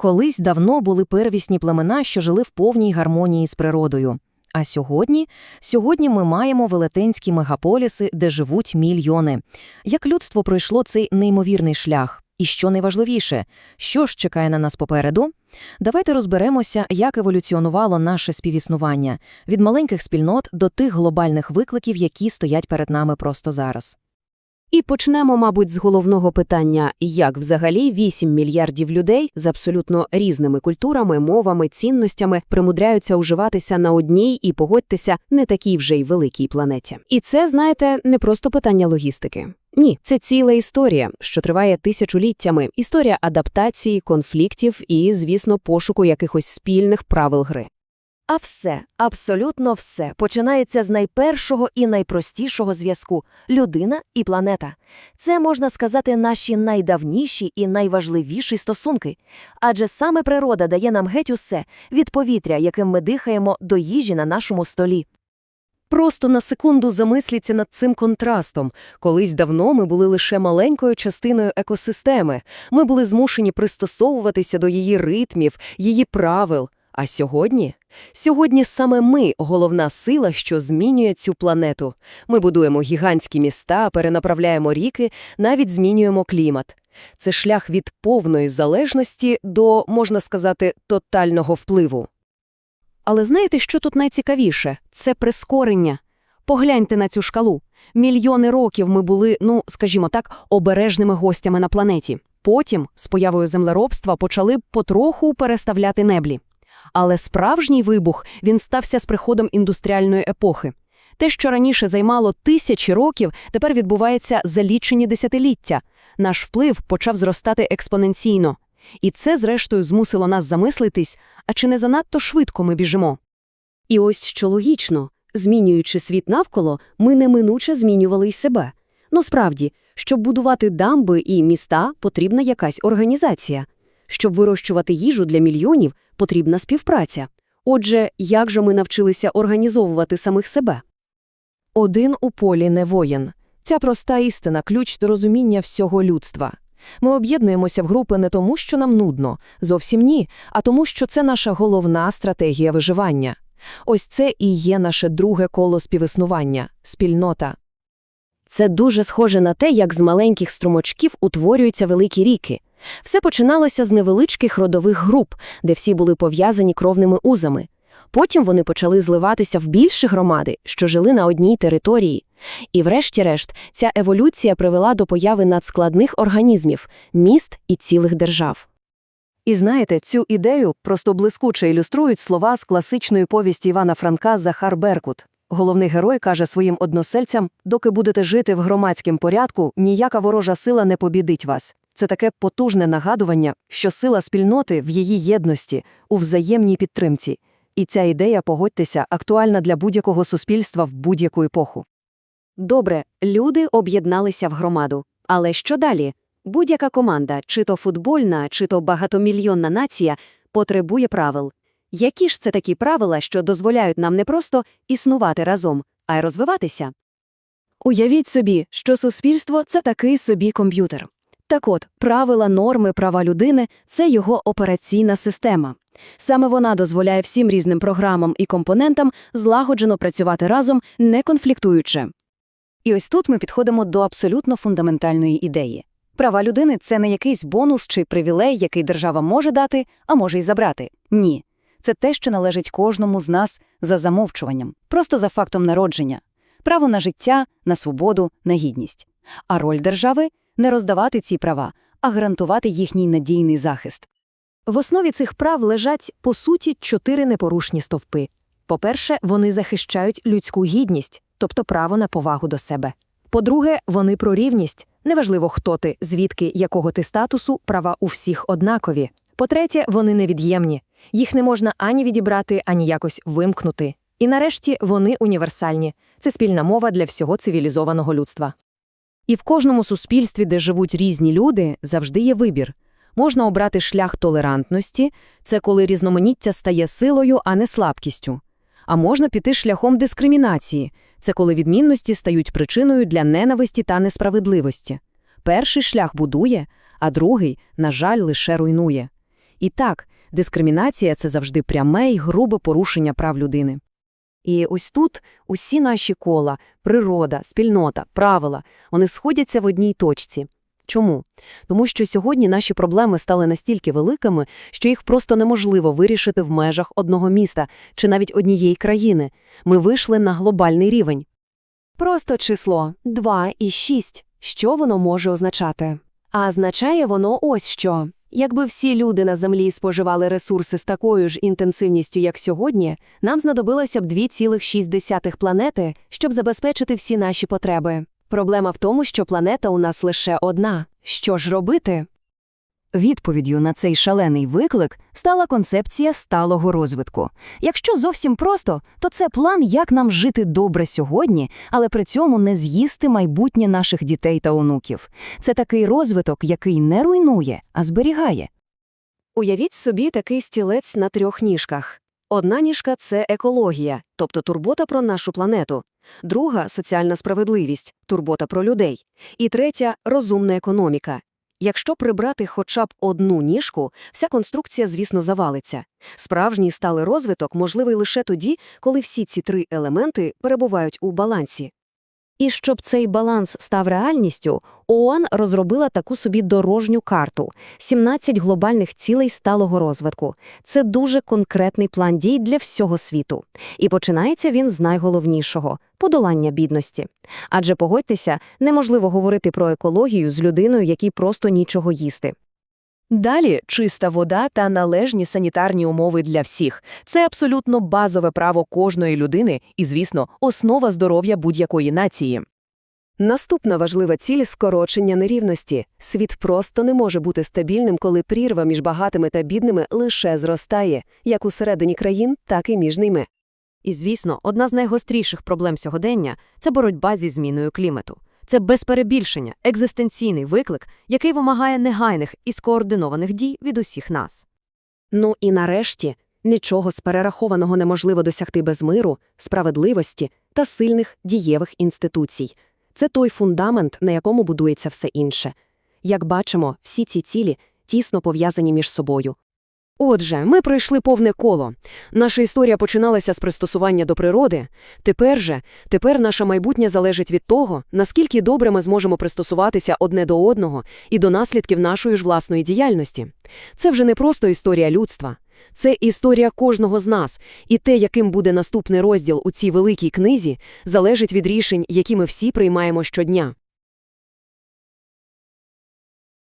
Колись давно були первісні племена, що жили в повній гармонії з природою. А сьогодні? Сьогодні ми маємо велетенські мегаполіси, де живуть мільйони. Як людство пройшло цей неймовірний шлях? І що найважливіше, що ж чекає на нас попереду? Давайте розберемося, як еволюціонувало наше співіснування від маленьких спільнот до тих глобальних викликів, які стоять перед нами просто зараз. І почнемо, мабуть, з головного питання, як взагалі 8 мільярдів людей з абсолютно різними культурами, мовами, цінностями примудряються уживатися на одній і погодьтеся не такій вже й великій планеті. І це, знаєте, не просто питання логістики. Ні, це ціла історія, що триває тисячоліттями, історія адаптації, конфліктів і, звісно, пошуку якихось спільних правил гри. А все, абсолютно все, починається з найпершого і найпростішого зв'язку – людина і планета. Це, можна сказати, наші найдавніші і найважливіші стосунки. Адже саме природа дає нам геть усе – від повітря, яким ми дихаємо, до їжі на нашому столі. Просто на секунду замисліться над цим контрастом. Колись давно ми були лише маленькою частиною екосистеми. Ми були змушені пристосовуватися до її ритмів, її правил. А сьогодні? Сьогодні саме ми – головна сила, що змінює цю планету. Ми будуємо гігантські міста, перенаправляємо ріки, навіть змінюємо клімат. Це шлях від повної залежності до, можна сказати, тотального впливу. Але знаєте, що тут найцікавіше? Це прискорення. Погляньте на цю шкалу. Мільйони років ми були, ну, скажімо так, обережними гостями на планеті. Потім, з появою землеробства, почали потроху переставляти неблі. Але справжній вибух він стався з приходом індустріальної епохи. Те, що раніше займало тисячі років, тепер відбувається за лічені десятиліття. Наш вплив почав зростати експоненційно. І це, зрештою, змусило нас замислитись, а чи не занадто швидко ми біжимо. І ось що логічно, змінюючи світ навколо, ми неминуче змінювали й себе. Ну справді, щоб будувати дамби і міста, потрібна якась організація. Щоб вирощувати їжу для мільйонів, потрібна співпраця. Отже, як же ми навчилися організовувати самих себе? Один у полі не воїн. Ця проста істина – ключ до розуміння всього людства. Ми об'єднуємося в групи не тому, що нам нудно, зовсім ні, а тому, що це наша головна стратегія виживання. Ось це і є наше друге коло співіснування – спільнота. Це дуже схоже на те, як з маленьких струмочків утворюються великі ріки. Все починалося з невеличких родових груп, де всі були пов'язані кровними узами. Потім вони почали зливатися в більші громади, що жили на одній території. І, врешті-решт, ця еволюція привела до появи надскладних організмів, міст і цілих держав. І знаєте, цю ідею просто блискуче ілюструють слова з класичної повісті Івана Франка Захар Беркут. Головний герой каже своїм односельцям, доки будете жити в громадському порядку, ніяка ворожа сила не побідить вас. Це таке потужне нагадування, що сила спільноти в її єдності, у взаємній підтримці. І ця ідея, погодьтеся, актуальна для будь-якого суспільства в будь-яку епоху. Добре, люди об'єдналися в громаду. Але що далі? Будь-яка команда, чи то футбольна, чи то багатомільйонна нація, потребує правил. Які ж це такі правила, що дозволяють нам не просто існувати разом, а й розвиватися? Уявіть собі, що суспільство це такий собі комп'ютер. Так от, правила, норми, права людини це його операційна система. Саме вона дозволяє всім різним програмам і компонентам злагоджено працювати разом, не конфліктуючи. І ось тут ми підходимо до абсолютно фундаментальної ідеї. Права людини це не якийсь бонус чи привілей, який держава може дати, а може й забрати. Ні. Це те, що належить кожному з нас за замовчуванням, просто за фактом народження, право на життя, на свободу, на гідність. А роль держави не роздавати ці права, а гарантувати їхній надійний захист. В основі цих прав лежать, по суті, чотири непорушні стовпи. По-перше, вони захищають людську гідність, тобто право на повагу до себе. По-друге, вони про рівність. Неважливо, хто ти, звідки, якого ти статусу, права у всіх однакові. По-третє, вони невід'ємні. Їх не можна ані відібрати, ані якось вимкнути. І нарешті вони універсальні. Це спільна мова для всього цивілізованого людства. І в кожному суспільстві, де живуть різні люди, завжди є вибір. Можна обрати шлях толерантності, це коли різноманіття стає силою, а не слабкістю. А можна піти шляхом дискримінації, це коли відмінності стають причиною для ненависті та несправедливості. Перший шлях будує, а другий, на жаль, лише руйнує. І так, дискримінація – це завжди пряме й грубе порушення прав людини. І ось тут усі наші кола – природа, спільнота, правила – вони сходяться в одній точці. Чому? Тому що сьогодні наші проблеми стали настільки великими, що їх просто неможливо вирішити в межах одного міста чи навіть однієї країни. Ми вийшли на глобальний рівень. Просто число 2 і 6. Що воно може означати? А означає воно ось що. Якби всі люди на Землі споживали ресурси з такою ж інтенсивністю, як сьогодні, нам знадобилося б 2,6 планети, щоб забезпечити всі наші потреби. Проблема в тому, що планета у нас лише одна. Що ж робити? Відповіддю на цей шалений виклик стала концепція сталого розвитку. Якщо зовсім просто, то це план, як нам жити добре сьогодні, але при цьому не з'їсти майбутнє наших дітей та онуків. Це такий розвиток, який не руйнує, а зберігає. Уявіть собі такий стілець на трьох ніжках. Одна ніжка – це екологія, тобто турбота про нашу планету. Друга – соціальна справедливість, турбота про людей. І третя – розумна економіка. Якщо прибрати хоча б одну ніжку, вся конструкція, звісно, завалиться. Справжній сталий розвиток можливий лише тоді, коли всі ці три елементи перебувають у балансі. І щоб цей баланс став реальністю, ООН розробила таку собі дорожню карту – 17 глобальних цілей сталого розвитку. Це дуже конкретний план дій для всього світу. І починається він з найголовнішого – подолання бідності. Адже, погодьтеся, неможливо говорити про екологію з людиною, якій просто нічого їсти. Далі чиста вода та належні санітарні умови для всіх. Це абсолютно базове право кожної людини і, звісно, основа здоров'я будь-якої нації. Наступна важлива ціль – скорочення нерівності. Світ просто не може бути стабільним, коли прірва між багатими та бідними лише зростає, як усередині країн, так і між ними. І, звісно, одна з найгостріших проблем сьогодення – це боротьба зі зміною клімату. Це без перебільшення, екзистенційний виклик, який вимагає негайних і скоординованих дій від усіх нас. Ну і нарешті, нічого з перерахованого неможливо досягти без миру, справедливості та сильних дієвих інституцій. Це той фундамент, на якому будується все інше. Як бачимо, всі ці цілі тісно пов'язані між собою. Отже, ми пройшли повне коло. Наша історія починалася з пристосування до природи. Тепер же, тепер наше майбутнє залежить від того, наскільки добре ми зможемо пристосуватися одне до одного і до наслідків нашої ж власної діяльності. Це вже не просто історія людства. Це історія кожного з нас, і те, яким буде наступний розділ у цій великій книзі, залежить від рішень, які ми всі приймаємо щодня.